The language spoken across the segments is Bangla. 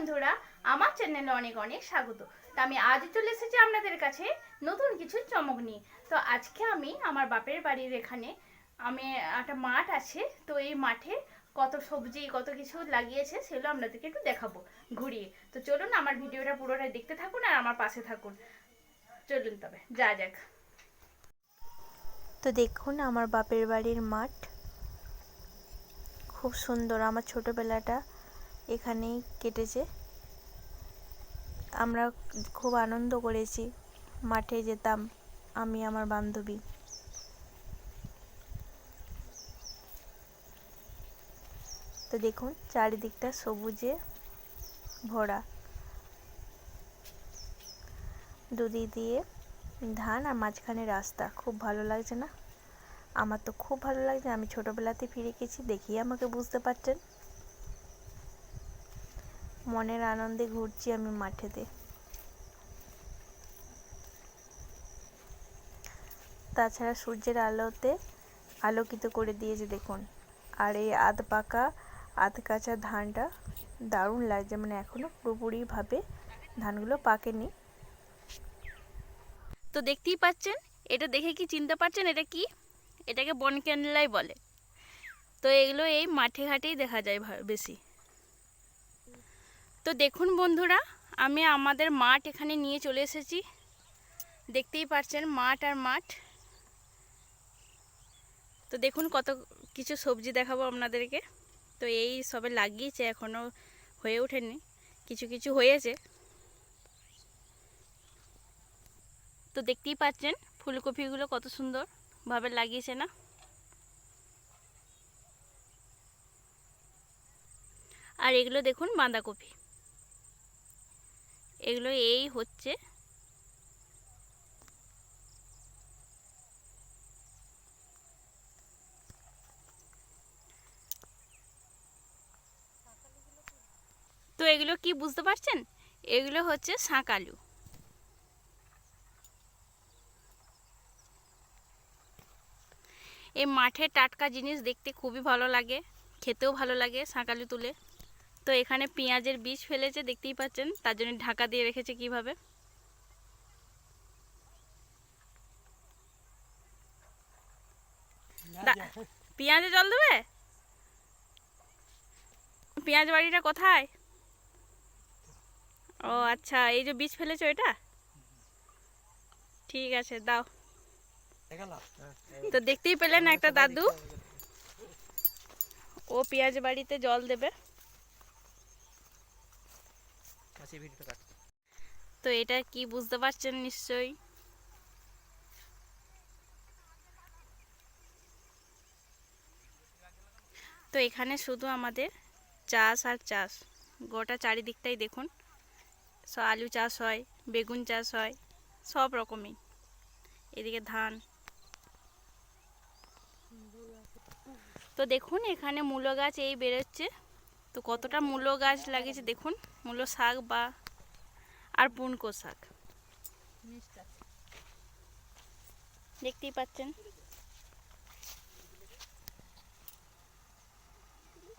বন্ধুরা, আমার চ্যানেলে অনেক অনেক স্বাগত। তো আমি আজ চলে এসেছি আপনাদের কাছে নতুন কিছু চমক নিয়ে। তো আজকে আমি আমার বাপের বাড়ির এখানে আমি একটা মাঠ আছে, তো এই মাঠে কত সবজি, কত কিছু লাগিয়েছে সেগুলো আপনাদেরকে একটু দেখাবো ঘুরিয়ে। তো চলুন আমার ভিডিওটা পুরোটা দেখতে থাকুন আর আমার পাশে থাকুন। চলুন তবে যা যাক। তো দেখুন আমার বাপের বাড়ির মাঠ। খুব সুন্দর আমার ছোটোবেলাটা। এখানেই কেটেছে। আমরা খুব আনন্দ করেছি। মাঠে যেতাম আমি, আমার বান্ধবী। তো দেখুন, চারিদিকটা সবুজে ভরা। দুদি দিয়ে ধান আর মাঝখানে রাস্তা। খুব ভালো লাগছে না? আমার তো খুব ভালো লাগছে আমি ছোটোবেলাতে ফিরে গেছি দেখিয়ে আমাকে বুঝতে পারছেন। মনের আনন্দে ঘুরছি আমি মাঠেতে। তাছাড়া সূর্যের আলোতে আলোকিত করে দিয়েছে দেখুন। আর এই আধ পাকা আধ কাঁচা ধানটা দারুণ লাগছে মানে এখনও পুরোপুরিভাবে ধানগুলো পাকেনি। তো দেখতেই পাচ্ছেন, এটা দেখে কি চিনতে পারছেন এটা কি? এটাকে বন বলে। তো এগুলো এই মাঠে ঘাটেই দেখা যায় বেশি। তো দেখুন বন্ধুরা, আমি আমাদের মাঠ এখানে নিয়ে চলে এসেছি। দেখতেই পাচ্ছেন মাঠ আর মাঠ। তো দেখুন কত কিছু সবজি দেখাবো আপনাদেরকে। তো এই সবে লাগিয়েছে এখনও হয়ে ওঠেনি, কিছু কিছু হয়েছে। তো দেখতেই পাচ্ছেন ফুলকপিগুলো কত সুন্দরভাবে লাগিয়েছে না? আর এগুলো দেখুন বাঁধাকপি। এগুলো এই হচ্ছে। তো এগুলো কি বুঝতে পারছেন? এগুলো হচ্ছে শাঁকালু এই মাঠে টাটকা জিনিস দেখতে খুবই ভালো লাগে, খেতেও ভালো লাগে শাঁকালু তুলে। তো এখানে পেঁয়াজের বীজ ফেলেছে, দেখতেই পাচ্ছেন। তার জন্য ঢাকা দিয়ে রেখেছে কীভাবে? পেঁয়াজে জল দেবে? পেঁয়াজ বাড়িটা কোথায়? ও আচ্ছা এই যে বীজ ফেলেছো এটা ঠিক আছে, দাও। তো দেখতেই পেলেন একটা দাদু। ও পেঁয়াজ বাড়িতে জল দেবে। তো এটা কি বুঝতে পারছেন নিশ্চয়ই? তো এখানে শুধু আমাদের চাষ আর চাষ। গোটা চারিদিকটাই দেখুন। আলু চাষ হয়, বেগুন চাষ হয়, সব রকমই। এদিকে ধান। তো দেখুন এখানে মূলো গাছ এই বেরোচ্ছে। তো কতটা মূলো গাছ লাগিয়েছে দেখুন, মূলো শাক বা আর পুনকো শাক। দেখতেই পাচ্ছেন।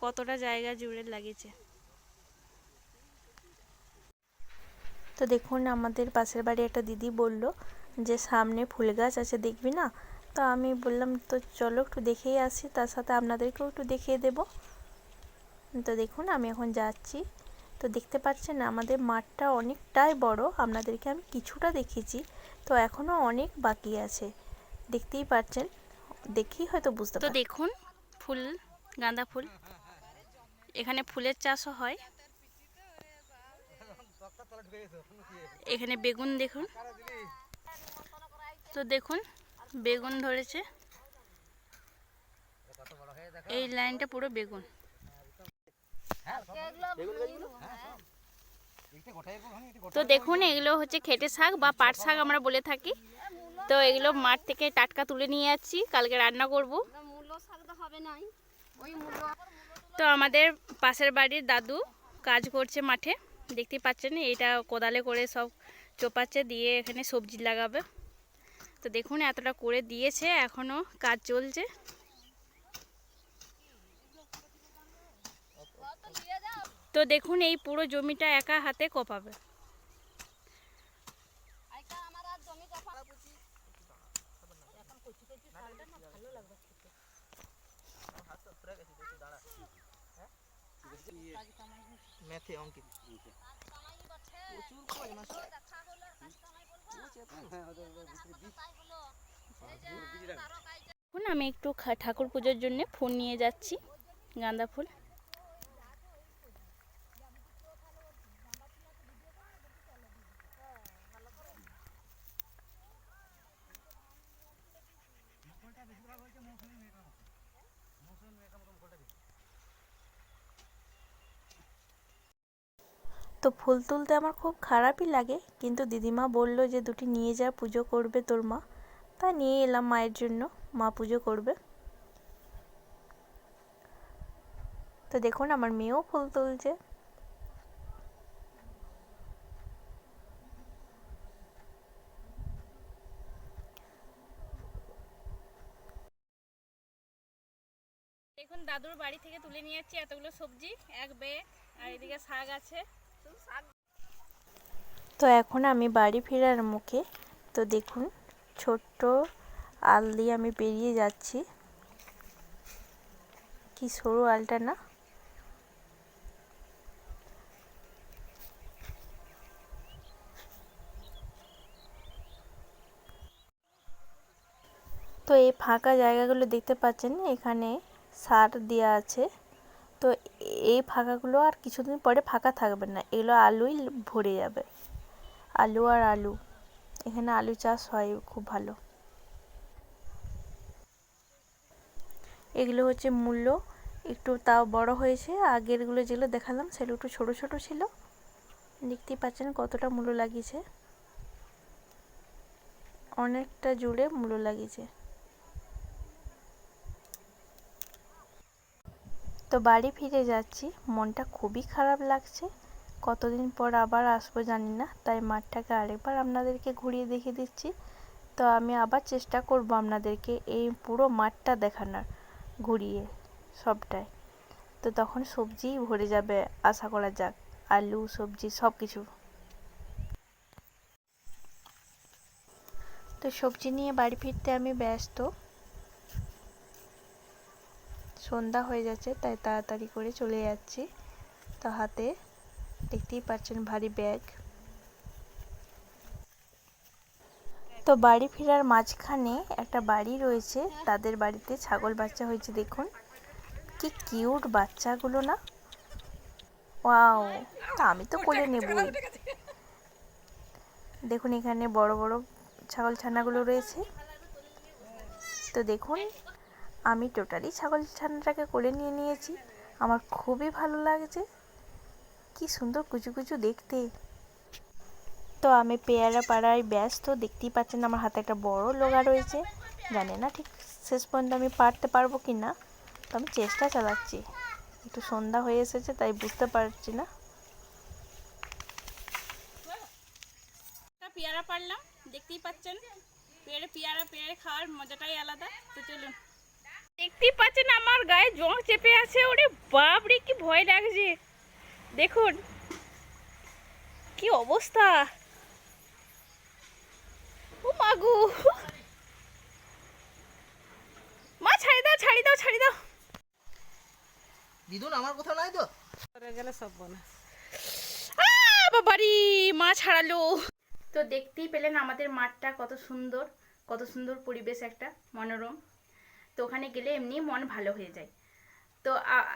কতটা জায়গা জুড়ে লাগিয়েছে। তো দেখুন, আমাদের পাশের বাড়ি একটা দিদি বলল যে, সামনে ফুল গাছ আছে, দেখবি না? তো আমি বললাম, তো চলো একটু দেখেই আসি, তার সাথে আপনাদেরকেও একটু দেখিয়ে দেব। তো দেখুন আমি এখন যাচ্ছি। তো দেখতে পাচ্ছেন আমাদের মাঠটা অনেকটাই বড়। আপনাদেরকে আমি কিছুটা দেখেছি তো এখনও অনেক বাকি আছে। দেখতেই পাচ্ছেন দেখেই হয়তো বুঝতে তো দেখুন ফুল গাঁদা ফুল। এখানে ফুলের চাষও হয়। এখানে বেগুন দেখুন। তো দেখুন বেগুন ধরেছে। এই লাইনটা পুরো বেগুন। তো দেখুন, এগুলো হচ্ছে খেটে শাক বা পাট শাক আমরা বলে থাকি। তো এগুলো মাঠ থেকে টাটকা তুলে নিয়ে যাচ্ছি, কালকে রান্না করব। তো আমাদের পাশের বাড়ির দাদু কাজ করছে মাঠে, দেখতে পাচ্ছেন, এটা কোদালে করে সব চোপাচ্ছে, দিয়ে এখানে সবজি লাগাবে। তো দেখুন, এতটা করে দিয়েছে এখনও কাজ চলছে। তো দেখুন এই পুরো জমিটা একা হাতে কপাবে। অঙ্কিত। এখন আমি একটু খা- ঠাকুর পুজোর জন্য ফুল নিয়ে যাচ্ছি গাঁদা ফুল। তো ফুল তুলতে আমার খুব খারাপই লাগে। কিন্তু দিদিমা বলল যে দুটি নিয়ে যা, পুজো করবে তোর মা। তাই নিয়ে এলাম মায়ের জন্য, মা পুজো করবে। তো দেখুন, আমার মেয়েও ফুল তুলছে। দাদুর বাড়ি থেকে তুলে নিয়ে যাচ্ছি এতগুলো সবজি, এক ব্যাগ, আর এদিকে শাক আছে। তো এখন আমি বাড়ি ফেরার মুখে, তো দেখুন, ছোট্ট আল দিয়ে আমি বেরিয়ে যাচ্ছি। কি সরু আলটা না? তো এই ফাঁকা জায়গাগুলো দেখতে পাচ্ছেন, এখানে সার দেওয়া আছে। তো এই ফাঁকাগুলো আর কিছুদিন পরে ফাঁকা থাকবে না। এগুলো আলুই ভরে যাবে। আলু আর আলু। এখানে আলু চাষ হয় খুব ভালো। এগুলো হচ্ছে মূল্য। একটু তাও বড় হয়েছে। আগেরগুলো যেগুলো দেখালাম, সেগুলো একটু ছোট ছোট ছিল। দেখতেই পাচ্ছেন কতটা মূল্য লাগিয়েছে। অনেকটা জুড়ে মূল্য লাগিয়েছে। তো বাড়ি ফিরে যাচ্ছি। মনটা খুবই খারাপ লাগছে। কতদিন পর আবার আসব জানি না, তাই মাঠটাকে আরেকবার আপনাদেরকে ঘুরিয়ে দেখিয়ে দিচ্ছি। তো আমি আবার চেষ্টা করব আপনাদেরকে এই পুরো মাঠটা দেখানোর, ঘুরিয়ে সবটাই। তো তখন সবজি ভরে যাবে, আশা করা যাক। আলু, সবজি সব কিছু তো সবজি নিয়ে বাড়ি ফিরতে আমি ব্যস্ত। সন্ধ্যা হয়ে যাচ্ছে তাই তাড়াতাড়ি করে চলে যাচ্ছি। তো হাতে দেখতেই পাচ্ছেন ভারী ব্যাগ। তো বাড়ি ফেরার মাঝখানে একটা বাড়ি রয়েছে তাদের বাড়িতে ছাগল বাচ্চা হয়েছে দেখুন। কি কিউট বাচ্চাগুলো না। ওয়াও তা আমি তো কোলে নেবই। দেখুন এখানে বড় বড় ছাগল ছানাগুলো রয়েছে। তো দেখুন আমি টোটালি ছাগল ছানাটাকে কোলে নিয়ে নিয়েছি। আমার খুবই ভালো লাগছে। কি সুন্দর কুচু কুচু দেখতে। তো আমি পেয়ারা পাড়ায় ব্যস্ত, দেখতেই পাচ্ছেন আমার হাতে একটা বড় লগা রয়েছে। জানি না ঠিক শেষ পর্যন্ত আমি পারতে পারব কি না, তো আমি চেষ্টা চালাচ্ছি। একটু সন্ধ্যা হয়ে এসেছে, তাই বুঝতে পারছি না। পেয়ারা পারলাম দেখতেই পাচ্ছেন। পেয়ারে, পেয়ারা, পেয়ারে খাওয়ার মজাটাই আলাদা। তো চলুন। দেখতেই পাচ্ছেন আমার গায়ে জং চেপে আছে ওরে বাপ রে কি ভয় লাগছে। দেখুন কি অবস্থা। ও মাগু মা ছাড়ি দাও ছাড়ি দাও ছাড়ি দাও। দিদুন আমার কথা নাই তো? গেলে সব আ, বাবারি মা ছাড়ালো। তো দেখতেই পেলেন আমাদের মাঠটা কত সুন্দর কত সুন্দর পরিবেশ একটা মনোরম। তো ওখানে গেলে এমনি মন ভালো হয়ে যায়। তো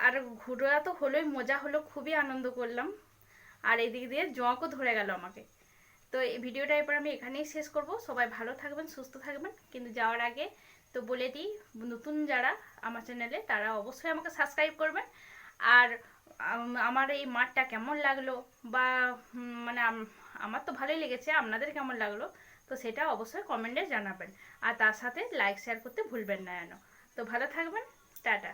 আর ঘোরা তো হলোই, মজা হলো, খুবই আনন্দ করলাম। আর এদিক দিয়ে জঁকও ধরে গেল আমাকে। তো এই ভিডিওটা এবার আমি এখানেই শেষ করব। সবাই ভালো থাকবেন, সুস্থ থাকবেন। কিন্তু যাওয়ার আগে তো বলে দিই, নতুন যারা আমার চ্যানেলে, তারা অবশ্যই আমাকে সাবস্ক্রাইব করবেন। আর আমার এই মাঠটা কেমন লাগল? বা মানে আমার তো ভালোই লেগেছে, আপনাদের কেমন লাগল? তো সেটা অবশ্যই কমেন্টে জানাবেন। আর তার সাথে লাইক শেয়ার করতে ভুলবেন না যেন। তো ভালো থাকবেন। টাটা।